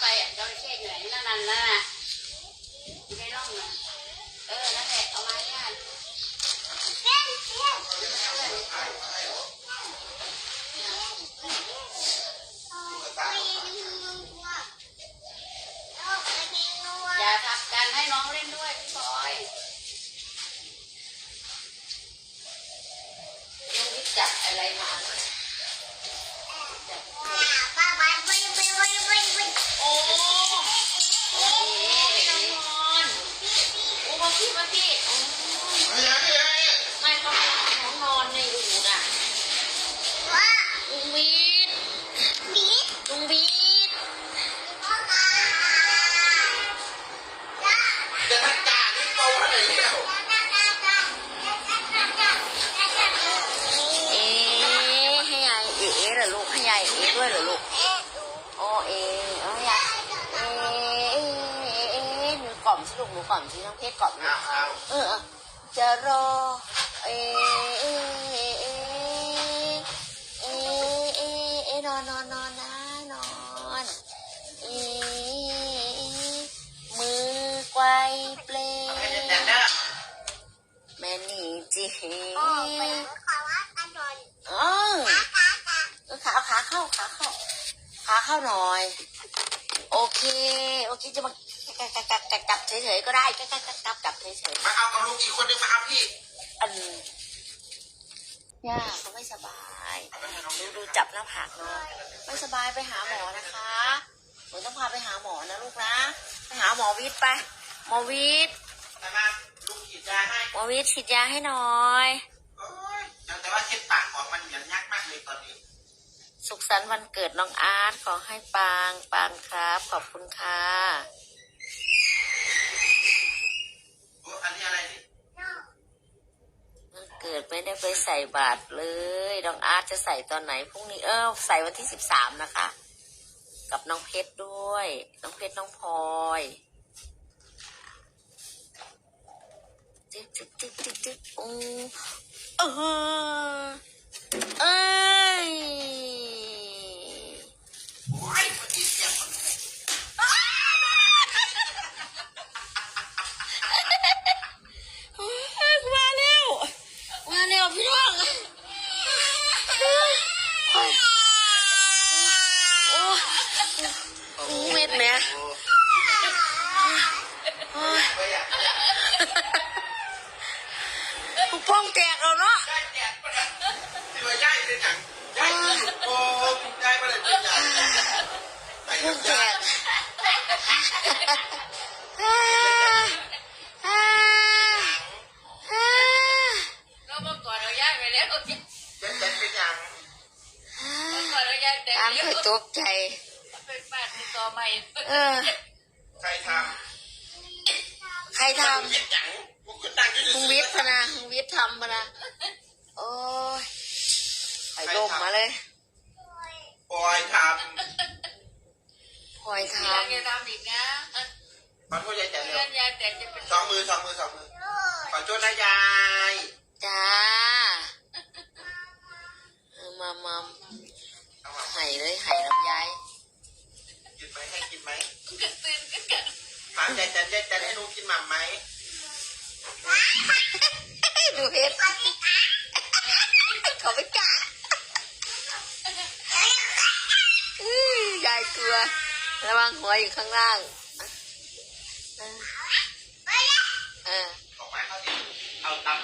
ไปอะจระเข้อยู่ไหนนั่นนั่นน่ะอยู่ในร่องน่ะเออ นั่นแหละ เอามาเนี่ยอย่าทำกันให้น้องเล่นด้วยพี่บอยน้องวิจับอะไรมา โอ้มาพี่มาพี่อืมไม่เขาให้น้องนอนในรูน่ะลุงบีดลุงบีดเอ๊ะให้ยายเอ๊ะเหรอลูกให้ยายเอ๊ะด้วยเหรอลูกโอ้เอ๊ะ ลูกหนูกล่อมสิน้องเพชรกล่อมหนูเอาเอาเออเออจะรอเอเอเอเอเอเอนอนนอนนอนนะนอนเอ๊ะมือไกวเปลให้เด็ดๆเด้อแม่นี่จี Oh, เออเอขาเอาขาเข้าขาเข้าขาเข้าหน่อย โอเค โอเคจะมา เฉยๆก็ได้กักกักกักกักกักเฉยมาเอากับลูกอีกคนนึงมาเอาพี่ๆอันย่าเขาไม่สบายดูดูจับหน้าผากเนาะไม่สบายไปหาหมอนะคะหนูต้องพาไปหาหมอนะลูกนะไปหาหมอวิทย์ไป หมอวิทย์แต่มาลูกฉีดยาให้หมอวิทย์ฉีดยาให้หน่อย โอ้ยแต่ว่าเช็ดปากของมันเหมือนยากมากเลยตอนนี้ สุขสันต์วันเกิดน้องอาร์ตขอให้ปังปังครับ ขอบคุณค่ะ โอ้อันนี้อะไรนี่ วัน เกิดไม่ได้ไปใส่บาตรเลยน้องอาร์ตจะใส่ตอนไหนพรุ่งนี้เออใส่วันที่สิบสามนะคะ กับน้องเพชรด้วย น้องเพชรน้องพลอยจิ๊กจิ๊กจิ๊กจิ๊กจิ๊กอือเออเอ้ย โอ้ยมันอีเสียงมัน มาเร็วมาเร็วพี่น้องโอ้โหเม็ ดแม่โอ้ไม่อยากปุกป้องแตกแล้วเนาะได้แจกปะเนี่ยที่ว่าย้ายเป็นหนังย้ายโอ้ย้ายมาเลยเป็นใหญ่ไปปุกแตย้ายกอ่าอ่าอ่าเราเมื่อก่อนเราย่างไปแล้วเจ็ดเจ็ดเป็นหยังเมื่อก่อนเราย่างแต่ตามเดียเคยตกใจ เป็นบ้านที่ต่อใหม่เออ ใครทใครำทเจ็ดหยังพวกคุณตั้งอยู่ำคุซื่ณอๆวิทย์พะนะคุณวิทย์ทำพะนะโอ้ยไปลมมาเลยปล่อยทพลอยทที่ร้านจะทำอีกนะำขอโทษยายแต่ที่เร็วร้านยายแต่จะเป็นสองมือสองมือสองมือขอโทษนะยายำจ้าเออมามาเอามาไห่เลยไห่ลำไยาย กินไหมให้กินไหมกัดตื่นกัดถามใจจันใจจันให้หนูกินหม่ำไหมดูเห็ดเขาไม่กล้ายายกลัว ระวังหัวอยู่ข้างล่างเออเอาไปเอาตัง